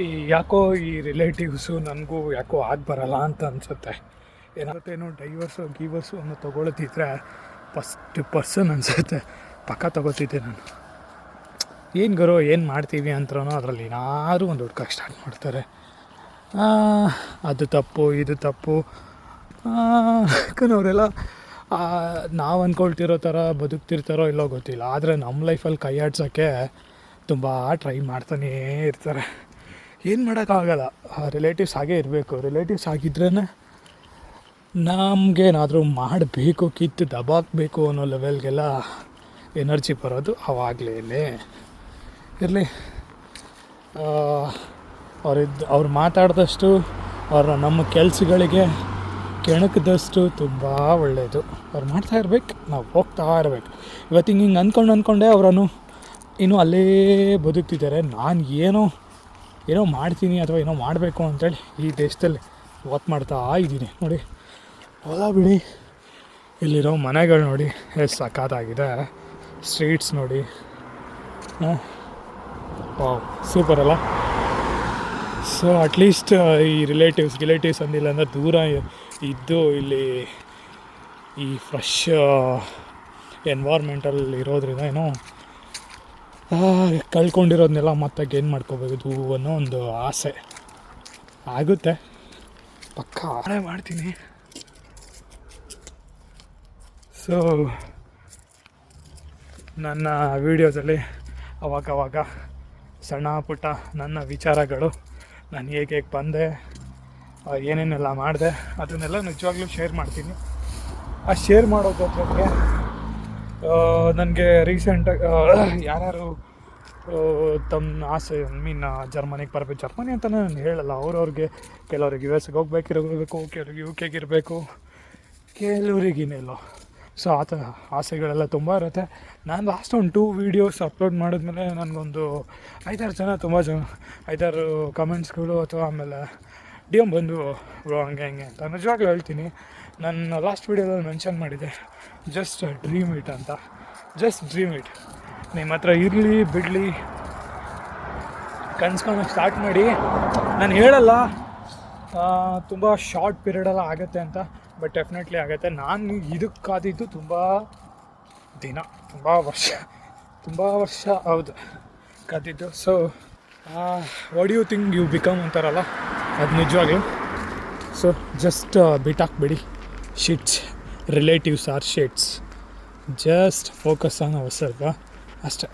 ಈ ಯಾಕೋ ಈ ರಿಲೇಟಿವ್ಸು ನನಗೂ ಯಾಕೋ ಆಗಿ ಬರಲ್ಲ ಅಂತ ಅನಿಸುತ್ತೆ. ಏನಾಗುತ್ತೇನೋ ಡೈವರ್ಸು ಗೀವರ್ಸು ಅನ್ನೋ ತೊಗೊಳತಿದ್ರೆ ಫಸ್ಟ್ ಪರ್ಸನ್ ಅನಿಸುತ್ತೆ. ಪಕ್ಕ ತೊಗೋತಿದ್ದೆ ನಾನು. ಏನು ಗರೋ, ಏನು ಮಾಡ್ತೀವಿ ಅಂತರೋ ಅದರಲ್ಲಿ ಏನಾದ್ರು ಒಂದು ಹುಡ್ಕಕ್ಕೆ ಸ್ಟಾರ್ಟ್ ಮಾಡ್ತಾರೆ. ಅದು ತಪ್ಪು, ಇದು ತಪ್ಪು. ಅವರೆಲ್ಲ ನಾವು ಅಂದ್ಕೊಳ್ತಿರೋ ಥರ ಬದುಕ್ತಿರ್ತಾರೋ ಇಲ್ಲೋ ಗೊತ್ತಿಲ್ಲ. ಆದರೆ ನಮ್ಮ ಲೈಫಲ್ಲಿ ಕೈ ಆಡ್ಸೋಕ್ಕೆ ತುಂಬ ಟ್ರೈ ಮಾಡ್ತಾನೇ ಇರ್ತಾರೆ. ಏನು ಮಾಡೋಕ್ಕಾಗಲ್ಲ ರಿಲೇಟಿವ್ಸ್ ಹಾಗೇ ಇರಬೇಕು. ರಿಲೇಟಿವ್ಸ್ ಆಗಿದ್ರೇ ನಮಗೇನಾದರೂ ಮಾಡಬೇಕು, ಕಿತ್ತು ದಬಾಕಬೇಕು ಅನ್ನೋ ಲೆವೆಲ್ಗೆಲ್ಲ ಎನರ್ಜಿ ಬರೋದು ಅವಾಗಲೇ ಇರಲಿ. ಅವರಿದ್ದು ಅವ್ರು ಮಾತಾಡಿದಷ್ಟು, ಅವರ ನಮ್ಮ ಕೆಲಸಗಳಿಗೆ ಕೆಣಕದಷ್ಟು ತುಂಬ ಒಳ್ಳೆಯದು ಅವ್ರು ಮಾಡ್ತಾ ಇರ್ಬೇಕು, ನಾವು ಹೋಗ್ತಾ ಇರಬೇಕು. ಇವತ್ತು ಹಿಂಗೆ ಹಿಂಗೆ ಅಂದ್ಕೊಂಡು ಅಂದ್ಕೊಂಡೆ ಅವರನ್ನು ಇನ್ನೂ ಅಲ್ಲೇ ಬದುಕ್ತಿದ್ದಾರೆ. ನಾನು ಏನೋ ಏನೋ ಮಾಡ್ತೀನಿ ಅಥವಾ ಏನೋ ಮಾಡಬೇಕು ಅಂತೇಳಿ ಈ ದೇಶದಲ್ಲಿ ವಾಕ್ ಮಾಡ್ತಾ ಇದ್ದೀನಿ. ನೋಡಿ, ಹೊಲ ಬಿಡಿ. ಇಲ್ಲಿರೋ ಮನೆಗಳು ನೋಡಿ, ಎಷ್ಟು ಸಖತ್ತಾಗಿದೆ. ಸ್ಟ್ರೀಟ್ಸ್ ನೋಡಿ. ಹಾಂ. ಸೂಪರ್ ಅಲ್ಲ? ಸೊ ಅಟ್ಲೀಸ್ಟ್ ಈ ರಿಲೇಟಿವ್ಸ್ ರಿಲೇಟಿವ್ಸ್ ಅಂದಿಲ್ಲ ಅಂದರೆ ದೂರ ಇದ್ದು ಇಲ್ಲಿ ಈ ಫ್ರೆಶ್ ಎನ್ವೈರ್ಮೆಂಟಲ್ಲಿ ಇರೋದ್ರಿಂದ ಏನೋ ಕಳ್ಕೊಂಡಿರೋದನ್ನೆಲ್ಲ ಮತ್ತೆ ಗೇನ್ ಮಾಡ್ಕೋಬೇಕು ಅನ್ನೋ ಒಂದು ಆಸೆ. ಆಗುತ್ತೆ. ಪಕ್ಕ ಆಳೆ ಮಾಡ್ತೀನಿ. ಸೊ ನನ್ನ ವೀಡಿಯೋದಲ್ಲಿ ಅವಾಗವಾಗ ಸಣ್ಣ ಪುಟ್ಟ ನನ್ನ ವಿಚಾರಗಳು, ನಾನು ಹೇಗೆ ಹೇಗೆ ಬಂದೆ ಏನೇನೆಲ್ಲ ಮಾಡಿದೆ, ಅದನ್ನೆಲ್ಲ ನಿಜವಾಗ್ಲೂ ಶೇರ್ ಮಾಡ್ತೀನಿ. ಆ ಶೇರ್ ಮಾಡೋದ್ರ ನನಗೆ ರೀಸೆಂಟಾಗಿ ಯಾರ್ಯಾರು ತಮ್ಮ ಆಸೆ, ಮೀನ್ ಜರ್ಮನಿಗೆ ಬರಬೇಕು, ಜರ್ಮನಿ ಅಂತ ನಾನು ಹೇಳಲ್ಲ. ಅವ್ರವ್ರಿಗೆ ಕೆಲವ್ರಿಗೆ ಯು ಎಸ್ಗೆ ಹೋಗ್ಬೇಕಿರಬೇಕು, ಕೆಲವ್ರಿಗೆ ಯು ಕೆಗೆ ಇರಬೇಕು, ಕೆಲವ್ರಿಗೆ ಇನ್ನೆಲ್ಲೋ. ಸೊ ಆ ಥರ ಆಸೆಗಳೆಲ್ಲ ತುಂಬ ಇರುತ್ತೆ. ನಾನು ಲಾಸ್ಟ್ ಒಂದು ಟೂ ವೀಡಿಯೋಸ್ ಅಪ್ಲೋಡ್ ಮಾಡಿದ್ಮೇಲೆ ನನಗೊಂದು ಐದಾರು ಜನ, ತುಂಬ ಜನ, ಐದಾರು ಕಮೆಂಟ್ಸ್ಗಳು ಅಥವಾ ಆಮೇಲೆ ಡಿ ಎಂ ಬಂದು ಬ್ರೋ ಹಂಗೆ ಹಂಗೆ ಅಂತ. ನಿಜವಾಗ್ಲೂ ಹೇಳ್ತೀನಿ, ನನ್ನ ಲಾಸ್ಟ್ ವೀಡಿಯೋದಲ್ಲಿ ಮೆನ್ಷನ್ ಮಾಡಿದೆ ಜಸ್ಟ್ ಡ್ರೀಮ್ ಇಟ್ ಅಂತ. ಜಸ್ಟ್ ಡ್ರೀಮ್ ಇಟ್ ನಿಮ್ಮ ಹತ್ರ ಇರಲಿ, ಬಿಡಲಿ ಕನ್ಸ್ಕೊಳಕ್ಕೆ ಸ್ಟಾರ್ಟ್ ಮಾಡಿ. ನಾನು ಹೇಳಲ್ಲ ತುಂಬ ಶಾರ್ಟ್ ಪೀರಿಯಡೆಲ್ಲ ಆಗುತ್ತೆ ಅಂತ ಬಟ್ ಡೆಫಿನೆಟ್ಲಿ ಆಗುತ್ತೆ. ನಾನು ಇದಕ್ಕೆ ಕಾದಿದ್ದು ತುಂಬ ದಿನ, ತುಂಬ ವರ್ಷ ತುಂಬ ವರ್ಷ ಹೌದು ಕಾದಿದ್ದು so what you think you become ಅಂತಾರಲ್ಲ? ಅದು ನಿಜವಾಗ್ಲೂ? So just ಬಿಟ್ಟಾಕ್ಬಿಡಿ shits relatives are shits just focus on our ಅಷ್ಟೇ.